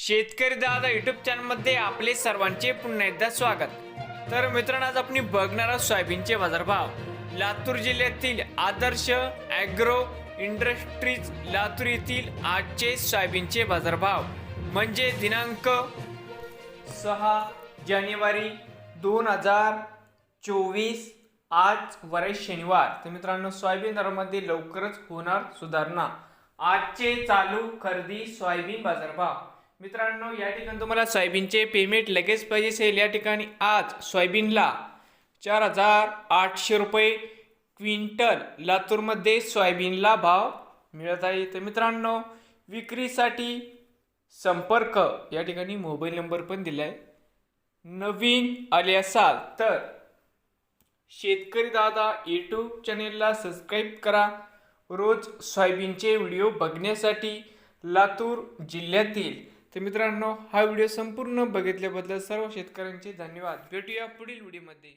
शेतकरी दादा युट्यूब चॅनलमध्ये आपले सर्वांचे पुन्हा एकदा स्वागत. तर मित्रांनो आज आपण बघणार आहोत सोयाबीनचे बाजारभाव. लातूर जिल्ह्यातील आदर्श ॲग्रो इंडस्ट्रीज लातूर येथील आजचे सोयाबीनचे बाजारभाव. म्हणजे दिनांक सहा जानेवारी दोन हजार चोवीस आज वरे शनिवार. तर मित्रांनो सोयाबीन दरामध्ये लवकरच होणार सुधारणा. आजचे चालू खरेदी सोयाबीन बाजारभाव. मित्रांनो या ठिकाणी तुम्हाला सोयाबीनचे पेमेंट लगेच पाहिजे असेल. या ठिकाणी आज सोयाबीनला चार हजार आठशे रुपये क्विंटल लातूरमध्ये सोयाबीनला भाव मिळत आहे. तर मित्रांनो विक्रीसाठी संपर्क. या ठिकाणी मोबाईल नंबर पण दिला आहे नवीन आले असाल तर शेतकरी दादा यूट्यूब चॅनेलला सबस्क्राईब करा. रोज सोयाबीनचे व्हिडिओ बघण्यासाठी लातूर जिल्ह्यातील तर मित्रांनो हा व्हिडिओ संपूर्ण बघितल्याबद्दल सर्व शेतकऱ्यांचे धन्यवाद. भेटूया पुढील व्हिडिओमध्ये.